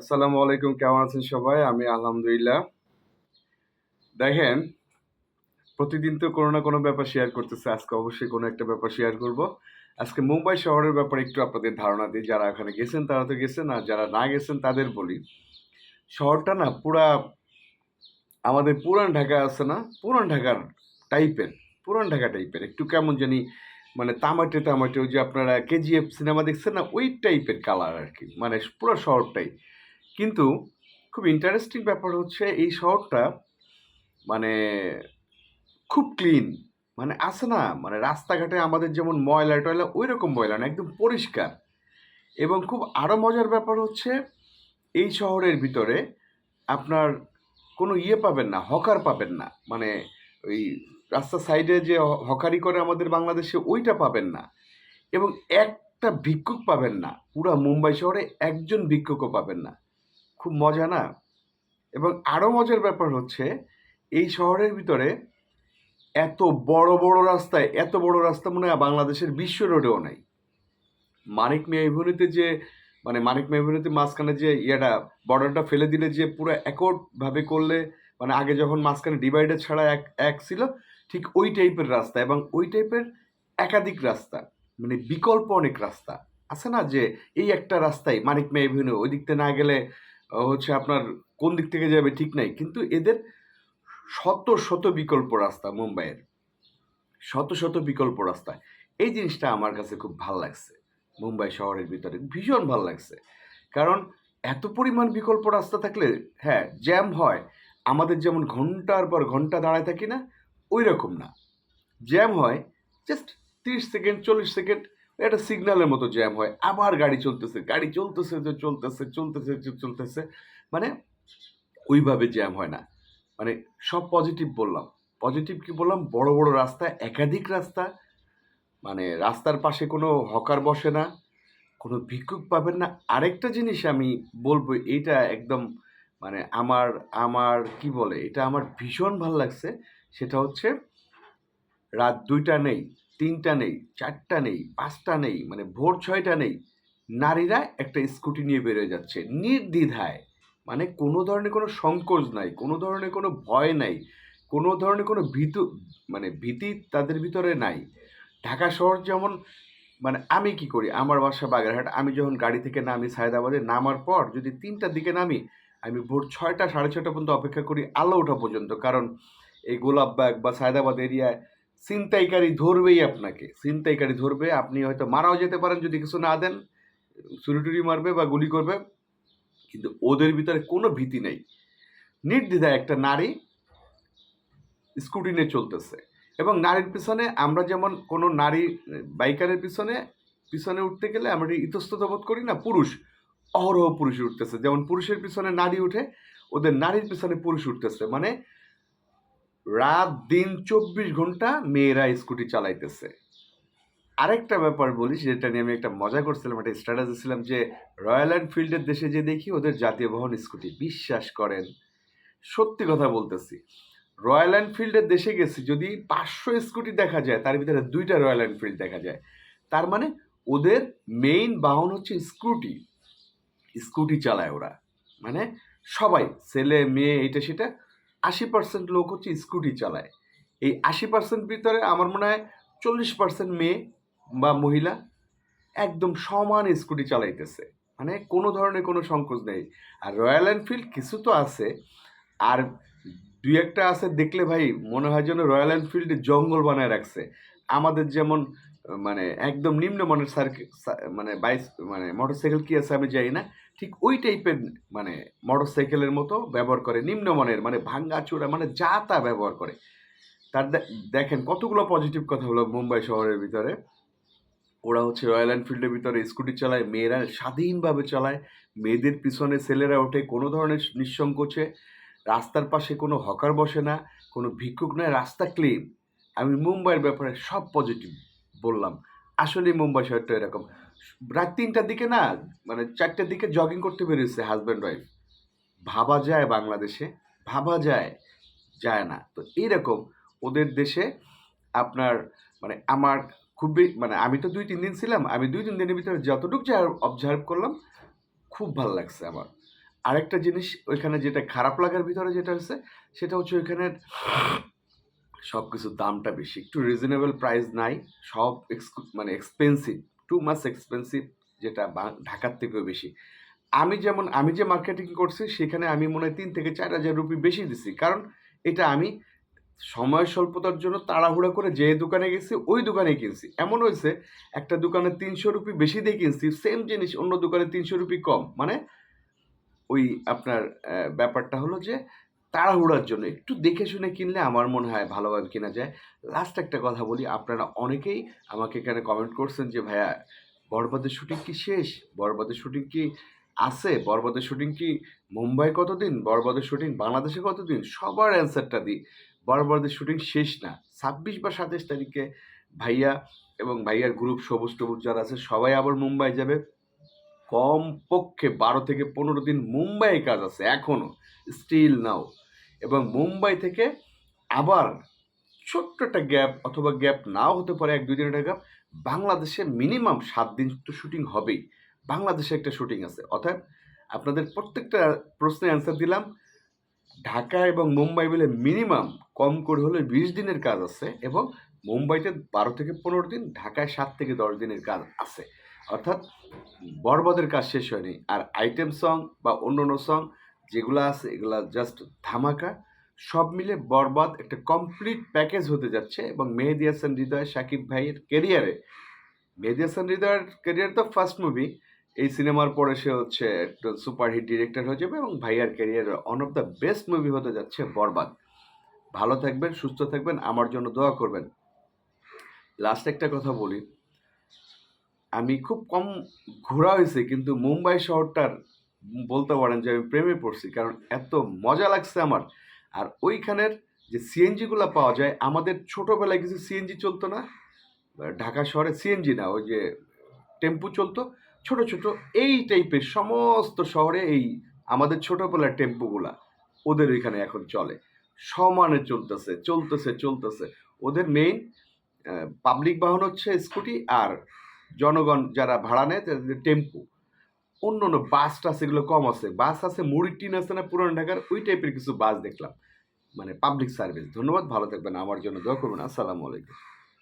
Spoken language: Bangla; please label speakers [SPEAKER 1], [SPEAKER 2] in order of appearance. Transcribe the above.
[SPEAKER 1] আসসালামু আলাইকুম, কেমন আছেন সবাই? আমি আলহামদুলিল্লাহ। দেখেন, প্রতিদিন তো কোনো না কোনো ব্যাপার শেয়ার করতেছে। আজকে অবশ্যই কোনো একটা ব্যাপার শেয়ার করব। আজকে মুম্বাই শহরের ব্যাপারে একটু আপনাদের ধারণা দিই। যারা এখানে গেছেন, তারা তো গেছেন, আর যারা না গেছেন, তাদের বলি। শহরটা না পুরা, আমাদের পুরান ঢাকা আছে না? পুরান ঢাকার টাইপের পুরান ঢাকা টাইপের একটু কেমন জানি মানে তামাটে তামাটে, ওই যে আপনারা কেজিএফ সিনেমা দেখছেন না? ওই টাইপের কালার আর কি। মানে পুরো শহরটাই। কিন্তু খুব ইন্টারেস্টিং ব্যাপার হচ্ছে এই শহরটা মানে খুব ক্লিন মানে আছে না মানে রাস্তাঘাটে আমাদের যেমন ময়লা টয়লা ওই রকম ময়লা না, একদম পরিষ্কার। এবং খুব আরও মজার ব্যাপার হচ্ছে এই শহরের ভিতরে আপনার কোনো ইয়ে পাবেন না, হকার পাবেন না মানে ওই রাস্তার সাইডে যে হকারি করে আমাদের বাংলাদেশে ওইটা পাবেন না। এবং একটা ভিক্ষুক পাবেন না, পুরা মুম্বাই শহরে একজন ভিক্ষুকও পাবেন না। খুব মজা না? এবং আরও মজার ব্যাপার হচ্ছে, এই শহরের ভিতরে এত বড় বড় রাস্তায়, এত বড় রাস্তা মনে হয় বাংলাদেশের বিশ্ব রোডেও নাই। মানিক মিয়া যে মানে মানিক এভিনিউতে মাঝখানে যে ইয়েটা বর্ডারটা ফেলে দিলে যে পুরো একটভাবে করলে মানে আগে যখন মাঝখানে ডিভাইডার ছাড়া এক এক ছিল, ঠিক ওই টাইপের রাস্তা এবং ওই টাইপের একাধিক রাস্তা মানে বিকল্প অনেক রাস্তা। আছে না যে, এই একটা রাস্তায় মানিক এভিনিউ ওই দিক থেকে না গেলে হচ্ছে আপনার কোন দিক থেকে যাবে ঠিক নাই। কিন্তু এদের শত শত বিকল্প রাস্তা মুম্বাইয়ের। শত শত বিকল্প রাস্তা। এই জিনিসটা আমার কাছে খুব ভালো লাগছে। মুম্বাই শহরের ভিতরে ভীষণ ভালো লাগছে। কারণ এত পরিমাণ বিকল্প রাস্তা থাকলে হ্যাঁ জ্যাম হয়। আমাদের যেমন ঘণ্টার পর ঘণ্টা দাঁড়ায় থাকি না ওই রকম না। জ্যাম হয় জাস্ট তিরিশ সেকেন্ড, চল্লিশ সেকেন্ড একটা সিগন্যালের মতো জ্যাম হয়, আবার গাড়ি চলতেছে গাড়ি চলতেছে, যে চলতেছে চলতেছে, যে চলতেছে মানে ওইভাবে জ্যাম হয় না। মানে সব পজিটিভ বললাম। পজিটিভ কি বললাম? বড় বড় রাস্তা, একাধিক রাস্তা মানে রাস্তার পাশে কোনো হকার বসে না, কোনো ভিক্ষুক পাবেন না। আরেকটা জিনিস আমি বলব, এটা একদম মানে আমার আমার কি বলে, এটা আমার ভীষণ ভালো লাগছে, সেটা হচ্ছে রাত দুইটা নেই। তিনটা নেই, চারটা নেই, পাঁচটা নেই মানে ভোর ছয়টা নেই। নারীরা একটা স্কুটি নিয়ে বেরোয় যাচ্ছে, নির্দ্বিধায়। মানে কোনো ধরনের কোনো সংকোচ নাই, কোনো ধরনের কোনো ভয় নাই, কোনো ধরনের কোনো ভীতু মানে ভীতি তাদের ভিতরে নাই। ঢাকা শহর যেমন মানে আমি কি করি? আমার বাসা বাগেরহাট, আমি যখন গাড়ি থেকে নামি সায়দাবাদে নামার পর যদি তিনটার দিকে নামি, আমি ভোর ছয়টা, সাড়ে ছয়টা পর্যন্ত অপেক্ষা করি আলো ওঠা পর্যন্ত। কারণ এই গোলাপবাগ বা সায়দাবাদ এরিয়ায় ছিনতাইকারী ধরবেই আপনাকে। ছিনতাইকারী ধরবে, আপনি হয়তো মারাও যেতে পারেন যদি কিছু না দেন ছুরি মারবে বা গুলি করবে, কিন্তু ওদের ভিতরে কোনো ভীতি নেই। নির্দ্বিধায় একটা নারী স্কুটি নিয়ে চলতেছে এবং নারীর পিছনে আমরা যেমন কোনো নারী, বাইকারের পিছনে পিছনে উঠতে গেলে আমরা ইতস্তত বোধ করি না, পুরুষ, অহরহ পুরুষ উঠতেছে। যেমন পুরুষের পিছনে নারী উঠে, ওদের নারীর পিছনে পুরুষ উঠতেছে। মানে রাত দিন চব্বিশ ঘণ্টা মেয়েরা স্কুটি চালাইতেছে। আরেকটা ব্যাপার বলি যেটা নিয়ে আমি একটা মজা করছিলাম, একটা স্ট্যাটাস দিয়েছিলাম যে রয়্যাল এনফিল্ডের দেশে যে দেখি, ওদের জাতীয় বহন স্কুটি। বিশ্বাস করেন, সত্যি কথা বলতেছি। রয়্যাল এনফিল্ডের দেশে গেছি, যদি পাঁচশো স্কুটি দেখা যায়, তার ভিতরে দুইটা রয়্যাল এনফিল্ড দেখা যায়। তার মানে ওদের মেইন বাহন হচ্ছে স্কুটি। স্কুটি চালায় ওরা। মানে সবাই, ছেলে, মেয়ে, এটা সেটা। আশি পার্সেন্ট লোক হচ্ছে স্কুটি চালায়। এই আশি পার্সেন্ট ভিতরে আমার মনে হয় চল্লিশ পার্সেন্ট মেয়ে বা মহিলা একদম সমান স্কুটি চালাইতেছে। মানে কোনো ধরনের কোনো সংকোচ নেই। আর রয়্যাল এনফিল্ড কিছু তো আছে। আর দুই একটা আছে দেখলে ভাই মনে হয় যেন রয়্যাল এনফিল্ডে জঙ্গল বানায় রাখছে। আমাদের যেমন মানে একদম নিম্নমানের সার্কেল মানে বাইস মানে মোটরসাইকেল কি আছে আমি জানি না। ঠিক ওই টাইপের মানে মোটরসাইকেলের মতো ব্যবহার করে নিম্নমানের মানে ভাঙ্গা চূড়া মানে যা তা ব্যবহার করে। তার দেখেন কতগুলো পজিটিভ কথা হলো মুম্বাই শহরের ভিতরে। ওরা হচ্ছে রয়্যাল এনফিল্ডের ভিতরে স্কুটি চালায়, মেয়েরা স্বাধীনভাবে চালায়, মেয়েদের পিছনে ছেলেরা ওঠে, কোনো ধরনের নিঃসংকোচে রাস্তার পাশে কোনো হকার বসে না, কোনো ভিক্ষুক নয়, রাস্তা ক্লিন আমি মুম্বাইয়ের ব্যাপারে সব পজিটিভ বললাম। আসলে মুম্বাই শহরটা এরকম। রাত তিনটার দিকে না মানে চারটার দিকে জগিং করতে বেরিয়েছে হাজব্যান্ড ওয়াইফ ভাবা যায় বাংলাদেশে, ভাবা যায় যায় না। তো এইরকম ওদের দেশে আপনার মানে আমার খুবই মানে আমি তো দুই তিন দিন ছিলাম, আমি দুই তিন দিনের ভিতরে যতটুকু যা অবজার্ভ করলাম, খুব ভালো লাগছে আমার। আরেকটা জিনিস, ওইখানে যেটা খারাপ লাগার ভিতরে যেটা হচ্ছে সেটা হচ্ছে ওইখানের সব কিছুর দামটা বেশি। একটু রিজনেবল প্রাইস নাই, সব মানে এক্সপেন্সিভ টু মাস এক্সপেন্সিভ যেটা ঢাকার থেকেও বেশি। আমি যেমন, আমি যে মার্কেটিং করছি, সেখানে আমি মনে হয় তিন থেকে চার হাজার রুপি বেশি দিছি। কারণ এটা আমি সময় স্বল্পতার জন্য তাড়াহুড়া করে যে দোকানে গেছি, ওই দোকানে কিনছি। এমন হয়েছে, একটা দোকানে তিনশো রুপি বেশি দিয়ে কিনছি সেম জিনিস, অন্য দোকানে তিনশো রুপি কম। মানে ওই আপনার ব্যাপারটা হলো যে তাড়াহুড়ার জন্য। একটু দেখে শুনে কিনলে আমার মনে হয় ভালোভাবে কেনা যায়। লাস্ট একটা কথা বলি, আপনারা অনেকেই আমাকে এখানে কমেন্ট করছেন যে, ভাইয়া, বরবাদের শুটিং কি শেষ? বরবাদের শুটিং কি আছে? বরবাদের শুটিং কি মুম্বাই কতদিন? বরবাদের শুটিং বাংলাদেশে কতদিন? সবার অ্যান্সারটা দিই, বরবাদের শুটিং শেষ না। ছাব্বিশ বা সাতাশ তারিখে ভাইয়া এবং ভাইয়ার গ্রুপ সবুজ টবুজ যারা আছে, সবাই আবার মুম্বাই যাবে। কম পক্ষে বারো থেকে পনেরো দিন মুম্বাইয়ে কাজ আছে এখনও স্টিল নাও এবং মুম্বাই থেকে আবার ছোট্ট একটা গ্যাপ অথবা গ্যাপ নাও হতে পারে, এক দুই দিনের একটা গ্যাপ। বাংলাদেশে মিনিমাম সাত দিন তো শুটিং হবেই। বাংলাদেশে একটা শুটিং আছে। অর্থাৎ আপনাদের প্রত্যেকটা প্রশ্নের অ্যান্সার দিলাম। ঢাকা এবং মুম্বাই মিলে মিনিমাম কম করে হলে বিশ দিনের কাজ আছে এবং মুম্বাইতে বারো থেকে পনেরো দিন, ঢাকায় সাত থেকে দশ দিনের কাজ আছে। অর্থাৎ বরবাদের কাজ শেষ হয়নি। আর আইটেম সং বা অন্য অন্য সং যেগুলো আছে, এগুলা জাস্ট ধামাকা, সব মিলে বরবাদ একটা কমপ্লিট প্যাকেজ হতে যাচ্ছে এবং মেহেদি হাসান হৃদয়, সাকিব ভাইয়ের কেরিয়ারে মেহেদি হাসান হৃদয়ের কেরিয়ার তো ফার্স্ট মুভি এই সিনেমার পরে সে হচ্ছে একটা সুপারহিট ডিরেক্টর হয়ে যাবে এবং ভাইয়ার career one of the best movie হতে যাচ্ছে বরবাদ। ভালো থাকবেন, সুস্থ থাকবেন, আমার জন্য দোয়া করবেন। লাস্ট একটা কথা বলি আমি খুব কম ঘোরা হয়েছে, কিন্তু মুম্বাই শহরটার বলতে পারেন যে আমি প্রেমে পড়ছি, কারণ এত মজা লাগছে আমার। আর ওইখানের যে সিএনজিগুলো পাওয়া যায়, আমাদের ছোটোবেলায় কিছু সিএনজি চলতো না, ঢাকা শহরে সিএনজি না, ওই যে টেম্পু চলতো, ছোট ছোট, এই টাইপের সমস্ত শহরে এই আমাদের ছোটোবেলার টেম্পুগুলা, ওদের ওইখানে এখন চলে। সমানে চলতেছে চলতেছে চলতেছে। ওদের মেইন পাবলিক বাহন হচ্ছে স্কুটি আর জনগণ যারা ভাড়া নেয়, তাদের টেম্পু, অন্য অন্য বাস টাস এগুলো কম আছে। বাস আছে মুড়ি টিন আছে না পুরনো ঢাকার, ওই টাইপের কিছু বাস দেখলাম। মানে পাবলিক সার্ভিস ধন্যবাদ, ভালো থাকবেন। আমার জন্য দোয়া করবেন। আসসালামু আলাইকুম।